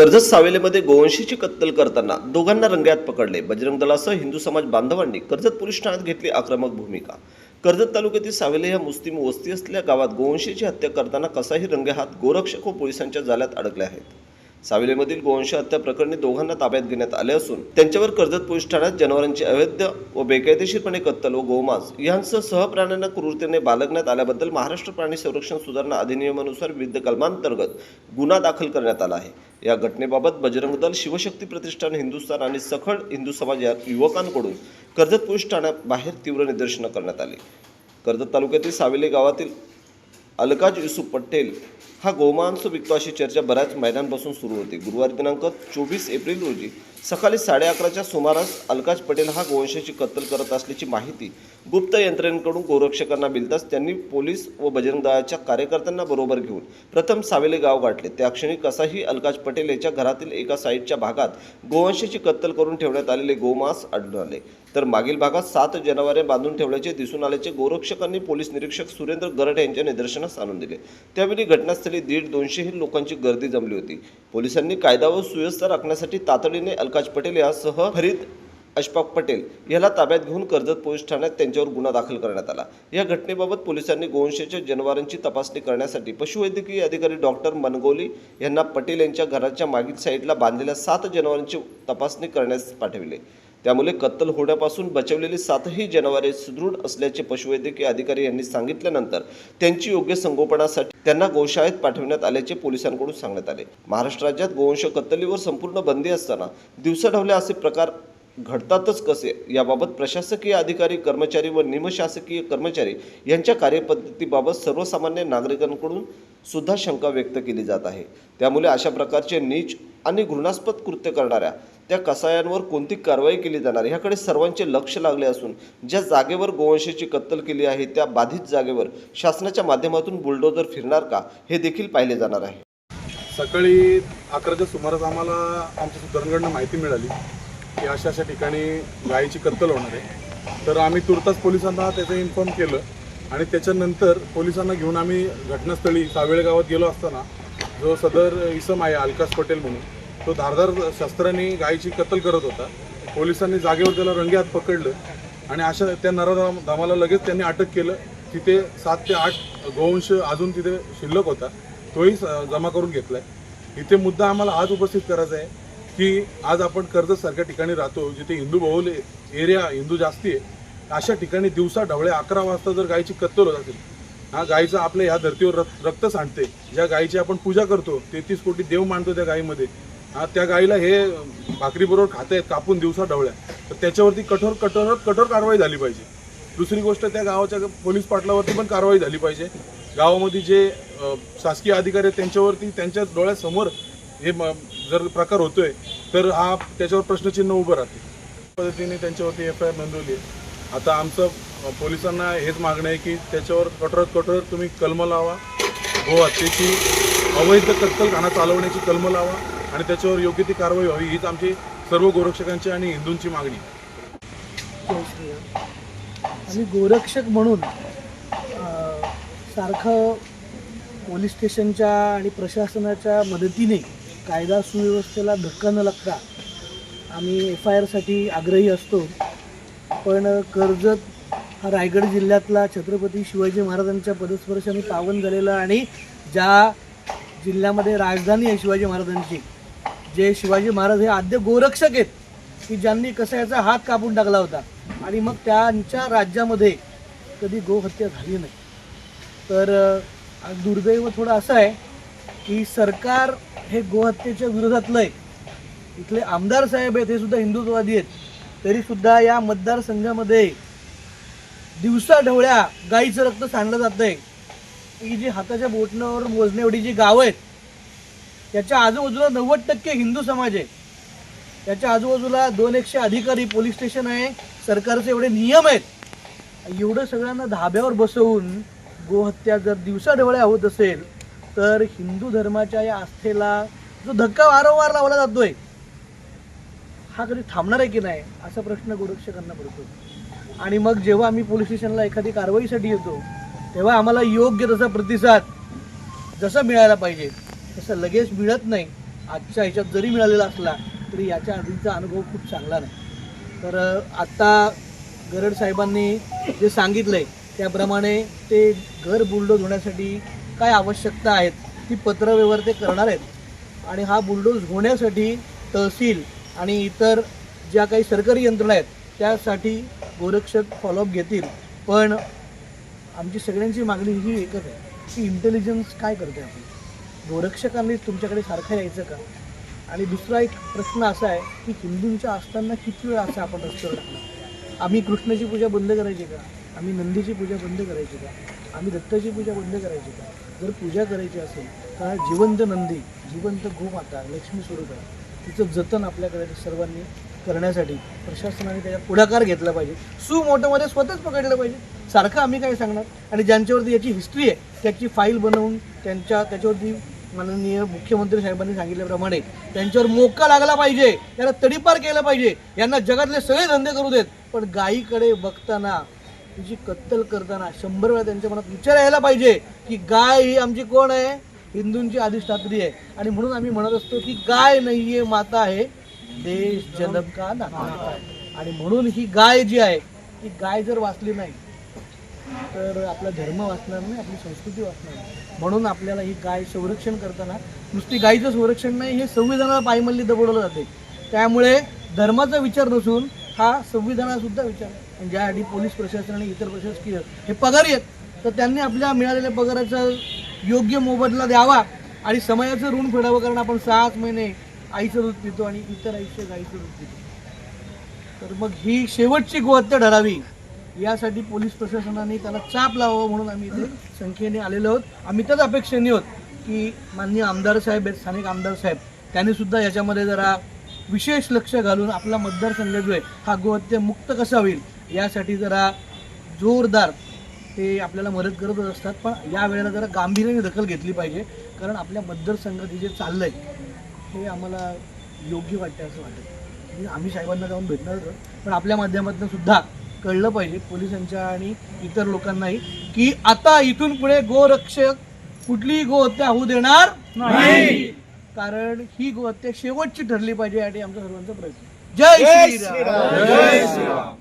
कर्जत सावेलेमध्ये गोवंशीची कत्तल करताना दोघांना रंग्यात पकडले. बजरंग दलासह हिंदू समाज बांधवांनी कर्जत पोलीस ठाण्यात घेतली आक्रमक भूमिका. कर्जत तालुक्यातील सावेले ह्या मुस्लिम वस्ती असलेल्या गावात गोवंशीची हत्या करताना कसाही रंगेहात गोरक्षक व पोलिसांच्या जाळ्यात अडकले आहेत. सावेलेमधील गोवंश हत्या प्रकरणी दोघांना ताब्यात घेण्यात आले असून त्यांच्यावर कर्जत पोलीस ठाण्यात जनावरांची अवैध व बेकायदेशीरपणे कत्तल व गोमांस यांसह सहप्राण्यांना क्रूरतेने बाळगण्यात आल्याबद्दल महाराष्ट्र प्राणी संरक्षण सुधारणा अधिनियमानुसार विविध कलमांतर्गत गुन्हा दाखल करण्यात आला आहे. या घटनेबाबत बजरंग दल शिवशक्ती प्रतिष्ठान हिंदुस्थान आणि सखळ हिंदू समाज या युवकांकडून कर्जत पोलीस ठाण्याबाहेर तीव्र निदर्शनं करण्यात आली. कर्जत तालुक्यातील सावेले गावातील अलकाज युसुफ पटेल हा गोमांस विकतो अशी चर्चा बऱ्याच महिन्यांपासून सुरू होती. गुरुवारी दिनांक चोवीस एप्रिल रोजी सकाळी साडे अकराच्या सुमारास अलकाज पटेल हा गोवंशाची कत्तल करत असल्याची माहिती गुप्त यंत्रणेकडून गोरक्षकांना मिळताच त्यांनी पोलीस व बजरंग दळाच्या कार्यकर्त्यांना बरोबर घेऊन प्रथम सावेले गाव गाठले. त्या क्षणी कसाही अलकाज पटेल याच्या घरातील एका साईडच्या भागात गोवंशाची कत्तल करून ठेवण्यात आलेले गोमांस आढळून आले. तर मागील भागात सात जनावरे बांधून ठेवल्याचे दिसून आल्याचे गोरक्षकांनी पोलीस निरीक्षक सुरेंद्र गरड यांच्या निदर्शनास आणून दिले. त्यावेळी घटनास्थळी दीड दोनशेही लोकांची गर्दी जमली होती. पोलिसांनी कायदा व सुव्यवस्था राखण्यासाठी तातडीने अलकाज पटेल यासह फरीद अशफाक पटेल याला ताब्यात घेऊन कर्जत पोलीस ठाण्यात त्यांच्यावर गुन्हा दाखल करण्यात आला. या घटनेबाबत पोलिसांनी गोवंशाच्या जनावरांची तपासणी करण्यासाठी पशुवैद्यकीय अधिकारी डॉक्टर मनगोली यांना पटेल यांच्या घराच्या मागील साईडला बांधलेल्या सात जनावरांची तपासणी करण्यास पाठविले. त्यामुळे कत्तल होण्यापासून बचवलेली सातही जनावरे सुदृढ असल्याचे पशुवैद्यकीय अधिकारी यांनी सांगितल्यानंतर त्यांची योग्य संगोपनासाठी त्यांना गोशाळेत पाठवण्यात आल्याचे पोलिसांकडून सांगण्यात आले. महाराष्ट्र राज्यात गोवंश कत्तलीवर संपूर्ण बंदी असताना दिवसाढवल्या असे प्रकार घडतातच कसे? याबाबत प्रशासकीय अधिकारी कर्मचारी व निमशासकीय कर्मचारी यांच्या कार्यपद्धतीबाबत सर्वसामान्य नागरिकांकडून सुद्धा शंका व्यक्त केली जात आहे. त्यामुळे अशा प्रकारचे नीच आणि घृणास्पद कृत्य करणाऱ्या त्या कसायांवर कोणती कारवाई केली जाणार ह्याकडे सर्वांचे लक्ष लागले असून ज्या जागेवर गोवंशाची कत्तल केली आहे त्या बाधित जागेवर शासनाच्या माध्यमातून बुलडोजर फिरणार का हे देखील पाहिले जाणार आहे. सकाळी अकराच्या सुमारास आम्हाला आमच्या सूत्रांकडनं माहिती मिळाली. की अशा अशा ठिकाणी गायीची कत्तल होणार आहे. तर आम्ही तुर्तास पोलिसांना त्याचं इन्फॉर्म केलं आणि त्याच्यानंतर पोलिसांना घेऊन आम्ही घटनास्थळी सावेळगावात गेलो असताना जो सदर इसम आहे अलकास पटेल म्हणून तो धारदार शस्त्राने गायीची कत्तल करत होता. पोलिसांनी जागेवर त्याला रंगेहात पकडलं आणि अशा त्या नराधामाला लगेच त्यांनी अटक केलं. तिथे सात ते आठ गोवंश अजून तिथे शिल्लक होता. तोही स- जमा करून घेतलाय. इथे मुद्दा आम्हाला आज उपस्थित करायचा आहे. की आज आपण कर्जतसारख्या ठिकाणी राहतो जिथे हिंदू बहुल एरिया हिंदू जास्ती आहे अशा ठिकाणी दिवसा ढवळे अकरा वाजता जर गायीची कत्तल होत असेल हा गायीचं आपल्या ह्या धर्तीवर रक्त रक्त सांडते ज्या गायीची आपण पूजा करतो तेहतीस कोटी देव मानतो त्या गायीमध्ये. हा त्या गायीला हे भाकरीबरोबर खात आहेत कापून दिवसा ढवळ्या. तर त्याच्यावरती कठोर कठोर कठोर कारवाई झाली पाहिजे. दुसरी गोष्ट त्या गावाच्या पोलीस पाटलावरती पण कारवाई झाली पाहिजे. गावामध्ये जे शासकीय अधिकारी आहेत त्यांच्यावरती त्यांच्या डोळ्यासमोर हे जर प्रकार होतोय तर हा त्याच्यावर प्रश्नचिन्ह उभं राहते. पद्धतीने त्यांच्यावरती एफ आय आर नोंदवली आहे. आता आमचं पोलिसांना हेच मागणं आहे की त्याच्यावर कठोरात कठोर तुम्ही कलम लावा हो त्याची अवैध कत्तलखाना चालवण्याची कलम लावा आणि त्याच्यावर योग्य ती कारवाई व्हावी हीच आमची सर्व गोरक्षकांची आणि हिंदूंची मागणी आम्ही गोरक्षक म्हणून सारखं पोलीस स्टेशनच्या आणि प्रशासनाच्या मदतीने कायदा सुव्यवस्थेला धक्का न लागता आम्ही एफ आय आरसाठी आग्रही असतो. पण कर्जत हा रायगड जिल्ह्यातला छत्रपती शिवाजी महाराजांच्या पदस्पर्शाने पावन झालेला आणि ज्या जिल्ह्यामध्ये राजधानी आहे शिवाजी महाराजांची जे शिवाजी महाराज हे आद्य गोरक्षक आहेत की ज्यांनी कसायाचा हात कापून टाकला होता. आणि मग त्यांच्या राज्यामध्ये कधी गोहत्या झाली नाही. तर दुर्दैव थोडं असं आहे की सरकार हे गोहत्येच्या विरोधातलं आहे इथले आमदार साहेब आहेत हे सुद्धा हिंदुत्ववादी आहेत. तरीसुद्धा या मतदारसंघामध्ये दिवसाढवळ्या गाईचं रक्त सांडलं जातं आहे ही जी हाताच्या बोटणावर मोजण्या एवढी जी गावं आहेत त्याच्या आजूबाजूला नव्वद टक्के हिंदू समाज आहे. त्याच्या आजूबाजूला दोन एकशे अधिकारी पोलीस स्टेशन आहे सरकारचे एवढे नियम आहेत. एवढं सगळ्यांना धाब्यावर बसवून गोहत्या जर दिवसाढवळ्या होत असेल तर हिंदू धर्माच्या या आस्थेला जो धक्का वारंवार लावला जातोय हा कधी थांबणार आहे की नाही असा प्रश्न गोरक्षकांना पडतो. आणि मग जेव्हा आम्ही पोलीस स्टेशनला एखादी कारवाईसाठी येतो तेव्हा आम्हाला योग्य तसा प्रतिसाद जसा मिळायला पाहिजे तसं लगेच मिळत नाही आजच्या ह्याच्यात जरी मिळालेला असला तरी याच्या आधीचा अनुभव खूप चांगला नाही. तर आत्ता गरड साहेबांनी जे सांगितलं आहे त्याप्रमाणे ते घर बुलडोज होण्यासाठी काय आवश्यकता आहेत ती पत्रव्यवहार ते करणार आहेत. आणि हा बुलडोज होण्यासाठी तहसील आणि इतर ज्या काही सरकारी यंत्रणा आहेत त्यासाठी गोरक्षक फॉलोअप घेतील. पण आमची सगळ्यांची मागणी ही एकच आहे की इंटेलिजन्स काय करते आपण? गोरक्षकांनी तुमच्याकडे सारखं यायचं का? आणि दुसरा एक प्रश्न असा आहे की हिंदूंच्या असताना किती वेळ असं आपण रस्त्यावर आम्ही कृष्णाची पूजा बंद करायची का? आम्ही नंदीची पूजा बंद करायची का? आम्ही दत्ताची पूजा बंद करायची का? जर पूजा करायची असेल तर जिवंत नंदी जिवंत गोमाता लक्ष्मी स्वरूप आहे. तिचं जतन आपल्याकडे सर्वांनी करण्यासाठी प्रशासनाने त्याचा पुढाकार घेतला पाहिजे. सुमोटोमध्ये स्वतःच पकडलं पाहिजे. सारखं आम्ही काय सांगणार? आणि ज्यांच्यावरती याची हिस्ट्री आहे त्याची फाईल बनवून त्यांच्या त्याच्यावरती माननीय मुख्यमंत्री साहेबांनी सांगितल्याप्रमाणे त्यांच्यावर मोका लागला पाहिजे. त्यांना तडीपार केलं पाहिजे. यांना जगातले सगळे धंदे करू देत. पण गायीकडे बघताना तिची कत्तल करताना शंभर वेळा त्यांच्या मनात विचार यायला पाहिजे की गाय ही आमची कोण आहे? हिंदूंची अधिष्ठात्री आहे. आणि म्हणून आम्ही म्हणत असतो की गाय नाहीये माता आहे. देश जन्म का नाता? आणि म्हणून ही गाय जी आहे ती गाय जर वाचली नाही तर आपला धर्म वाचणार नाही आपली संस्कृती वाचणार नाही. म्हणून आपल्याला ही गाय संरक्षण करताना नुसती गायीचं संरक्षण नाही हे संविधानाला पायमल्ली दबवलं जाते. त्यामुळे धर्माचा विचार नसून हा संविधानासुद्धा विचार ज्याआधी ज्यासाठी पोलीस प्रशासन आणि इतर प्रशासकीय हे पगारी आहेत तर त्यांनी आपल्या मिळालेल्या पगाराचा योग्य मोबदला द्यावा आणि समयाचं ऋण फेडावं कारण आपण सहाच महिने आईचं दूध पितो आणि इतर आयुष्य गाईचं दूध पितो. तर मग ही शेवटची गोहत्या ठरावी. यासाठी पोलीस प्रशासनाने त्याला चाप लावावं म्हणून आम्ही इथे संख्येने आलेलो आहोत. आम्ही त्याच अपेक्षेने आहोत की माननीय आमदार साहेब आहेत स्थानिक आमदार साहेब त्यांनी सुद्धा याच्यामध्ये जरा विशेष लक्ष घालून आपला मतदारसंघ जो आहे हा गोहत्या मुक्त कसा होईल? यासाठी जरा जोरदार ते आपल्याला मदत करतच असतात. पण या वेळेला जरा गांभीर्याने दखल घेतली पाहिजे. कारण आपल्या मतदारसंघात हे जे चाललंय हे आम्हाला योग्य वाटतं असं वाटतं आम्ही साहेबांना जाऊन भेटणार होतो पण आपल्या माध्यमातून सुद्धा कळलं पाहिजे पोलिसांच्या आणि इतर लोकांनाही की आता इथून पुढे गोरक्षक कुठलीही गोहत्या होऊ देणार नाही. कारण ही गोहत्या शेवटची ठरली पाहिजे यासाठी आमचा सर्वांचा प्रयत्न. जय श्रीराम.